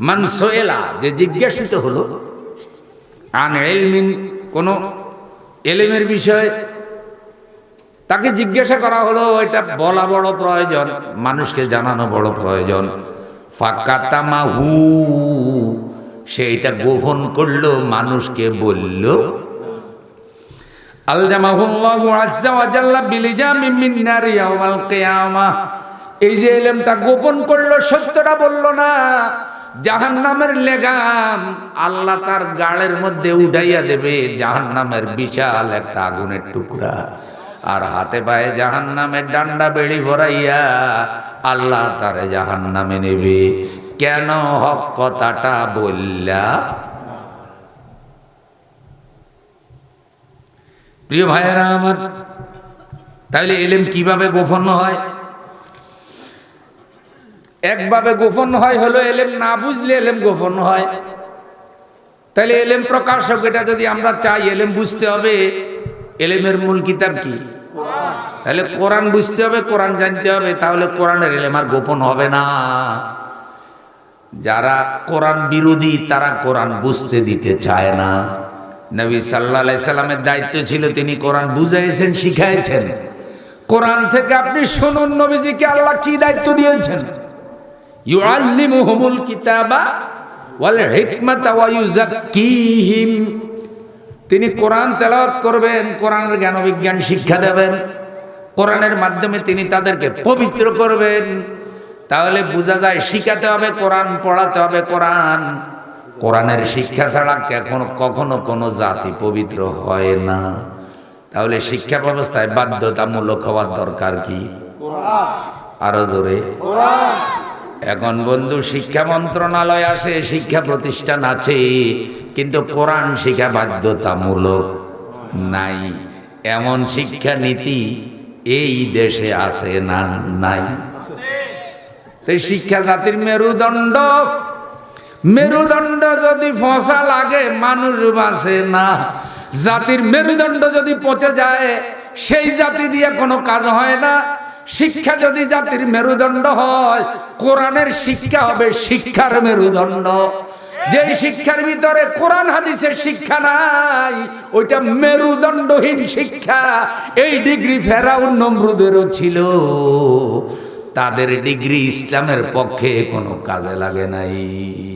মানসোয়েলা যে জিজ্ঞাসিত হলো, আন এলমিন কোন এলেমের বিষয়ে? তাকে জিজ্ঞাসা করা হলো, এটা বলা বড় প্রয়োজন, মানুষকে জানানো বড় প্রয়োজন। ফাকাতামাহু, সে এটা গোপন করল, মানুষকে বলল। এই যে এলেমটা গোপন করল, সত্যটা বলল না। জাহান্নামের লেগাম আল্লাহ তার গাড়ের মধ্যে উঠাইয়া দেবে। জাহান্নামের বিশাল একটা আগুনের টুকরা। আর হাতে পায়ে জাহান্নামের ডান্ডা বেড়ি ভরাইয়া আল্লাহ তার জাহান্নামে নেবে। কেন হক কথাটা বললা? প্রিয় ভাইয়েরা আমার তাহলে এলেম কীভাবে গোপন হয়? একভাবে গোপন হয় হলো এলেম, না বুঝলে এলেম গোপন হয়। তাহলে এলেম প্রকাশক, এটা যদি আমরা চাই, এলেম বুঝতে হবে। এলেমের মূল কিতাব কি? তাহলে কোরআন বুঝতে হবে, কোরআন জানতে হবে, তাহলে কোরআনের এলেম আর গোপন হবে না। যারা কোরআন বিরোধী, তারা কোরআন বুঝতে দিতে চায় না। নবী সাল্লা সাল্লামের দায়িত্ব ছিল, তিনি কোরআন বুঝাইছেন, শিখাইছেন। কোরআন থেকে আপনি শুনুন, নবীজিকে আল্লাহ কি দায়িত্ব দিয়েছেন? ইউআল্লিমুহুমুল কিতাবা ওয়াল হিকমাতা ওয়া ইউযাক্কিহিম। তিনি কোরআন তেলাওয়াত করবেন কোরআনের জ্ঞান বিজ্ঞান শিক্ষা দেবেন কোরআনের মাধ্যমে তিনি তাদেরকে পবিত্র করবেন। তাহলে বোঝা যায় শিখাতে হবে কোরআন পড়াতে হবে কোরআন। কোরআনের শিক্ষা ছাড়া কখনো কখনো কোনো জাতি পবিত্র হয় না। তাহলে শিক্ষা ব্যবস্থায় বাধ্যতামূলক হওয়ার দরকার কি? আরও জোরে। এখন বন্ধু, শিক্ষা মন্ত্রণালয় আছে শিক্ষা প্রতিষ্ঠান আছে, কিন্তু কোরআন শিক্ষা বাধ্যতামূলক নাই। এমন শিক্ষা নীতি এই দেশে আছে না নাই? শিক্ষা জাতির মেরুদণ্ড মেরুদণ্ড যদি ফসা লাগে, মানুষ বাঁচে না। জাতির মেরুদণ্ড যদি পচে যায়, সেই জাতি দিয়ে কোনো কাজ হয় না। শিক্ষা যদি জাতির মেরুদণ্ড হয়, কোরআনের শিক্ষা হবে শিক্ষার মেরুদণ্ড। যে শিক্ষার ভিতরে কোরআন হাদিসের শিক্ষা নাই, ওইটা মেরুদণ্ডহীন শিক্ষা। এই ডিগ্রি ফেরাউন নমরুদেরও ছিল। তাদের ডিগ্রি ইসলামের পক্ষে কোনো কাজে লাগে নাই।